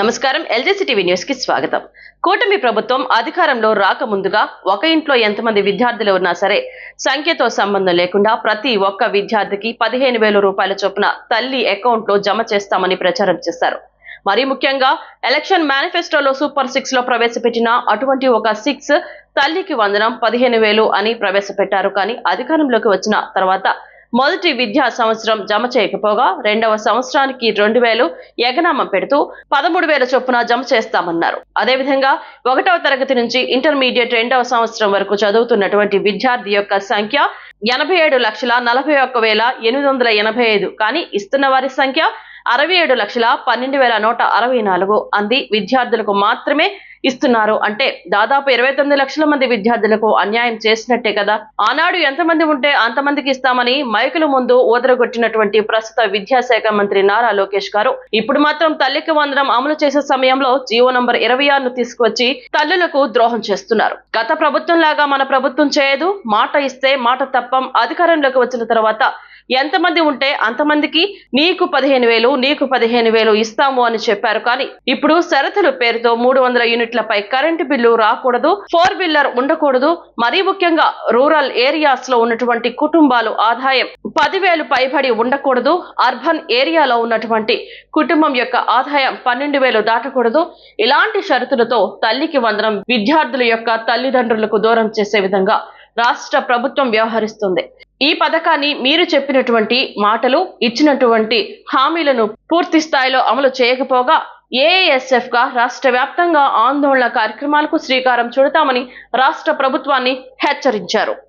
నమస్కారం. ఎల్జేసీ టీవీ న్యూస్కి స్వాగతం. కూటమి ప్రభుత్వం అధికారంలో రాకముందుగా ఒక ఇంట్లో ఎంతమంది విద్యార్థులు ఉన్నా సరే సంఖ్యతో సంబంధం లేకుండా ప్రతి ఒక్క విద్యార్థికి పదిహేను వేల రూపాయల చొప్పున తల్లి అకౌంట్లో జమ చేస్తామని ప్రచారం చేశారు. మరీ ముఖ్యంగా ఎలక్షన్ మేనిఫెస్టోలో సూపర్ సిక్స్లో ప్రవేశపెట్టిన అటువంటి ఒక సిక్స్ తల్లికి వందనం పదిహేను వేలు అని ప్రవేశపెట్టారు. కానీ అధికారంలోకి వచ్చిన తర్వాత మొదటి విద్యా సంవత్సరం జమ చేయకపోగా రెండవ సంవత్సరానికి రెండు వేలు ఎగనామం పెడుతూ పదమూడు వేల చొప్పున జమ చేస్తామన్నారు. అదేవిధంగా ఒకటవ తరగతి నుంచి ఇంటర్మీడియట్ రెండవ సంవత్సరం వరకు చదువుతున్నటువంటి విద్యార్థి యొక్క సంఖ్య ఎనభై ఏడు లక్షల నలభై ఒక్క వేల ఎనిమిది వందల ఎనభై ఐదు కానీ ఇస్తున్న వారి సంఖ్య అరవై ఏడు లక్షల పన్నెండు వేల నూట అరవై నాలుగు అంది. విద్యార్థులకు మాత్రమే ఇస్తున్నారు. అంటే దాదాపు ఇరవై తొమ్మిది లక్షల మంది విద్యార్థులకు అన్యాయం చేసినట్టే కదా? ఆనాడు ఎంతమంది ఉంటే అంతమందికి ఇస్తామని మైకుల ముందు ఊదరగొట్టినటువంటి ప్రస్తుత విద్యాశాఖ మంత్రి నారా లోకేష్ గారు. ఇప్పుడు మాత్రం తల్లికి వందనం అమలు చేసే సమయంలో జీవో నంబర్ ఇరవై ఆరును తీసుకువచ్చి తల్లులకు ద్రోహం చేస్తున్నారు. గత ప్రభుత్వం లాగా మన ప్రభుత్వం చేయదు. మాట ఇస్తే మాట తప్పం అధికారంలోకి వచ్చిన తర్వాత ఎంతమంది ఉంటే అంతమందికి నీకు పదిహేను వేలు నీకు పదిహేను వేలు ఇస్తాము అని చెప్పారు. కానీ ఇప్పుడు షరతుల పేరుతో మూడు వందల యూనిట్లపై కరెంటు బిల్లు రాకూడదు ఫోర్ వీలర్ ఉండకూడదు మరీ ముఖ్యంగా రూరల్ ఏరియాస్లో ఉన్నటువంటి కుటుంబాలు ఆదాయం పదివేలు పైబడి ఉండకూడదు అర్బన్ ఏరియాలో ఉన్నటువంటి కుటుంబం యొక్క ఆదాయం పన్నెండు వేలు దాటకూడదు. ఇలాంటి షరతులతో తల్లికి వందనం విద్యార్థుల యొక్క తల్లిదండ్రులకు దూరం చేసే విధంగా రాష్ట్ర ప్రభుత్వం వ్యవహరిస్తుంది. ఈ పథకాన్ని మీరు చెప్పినటువంటి మాటలు ఇచ్చినటువంటి హామీలను పూర్తి స్థాయిలో అమలు చేయకపోగా ఏఎస్ఎఫ్గా రాష్ట్ర వ్యాప్తంగా ఆందోళన కార్యక్రమాలకు శ్రీకారం చుడతామని రాష్ట్ర ప్రభుత్వాన్ని హెచ్చరించారు.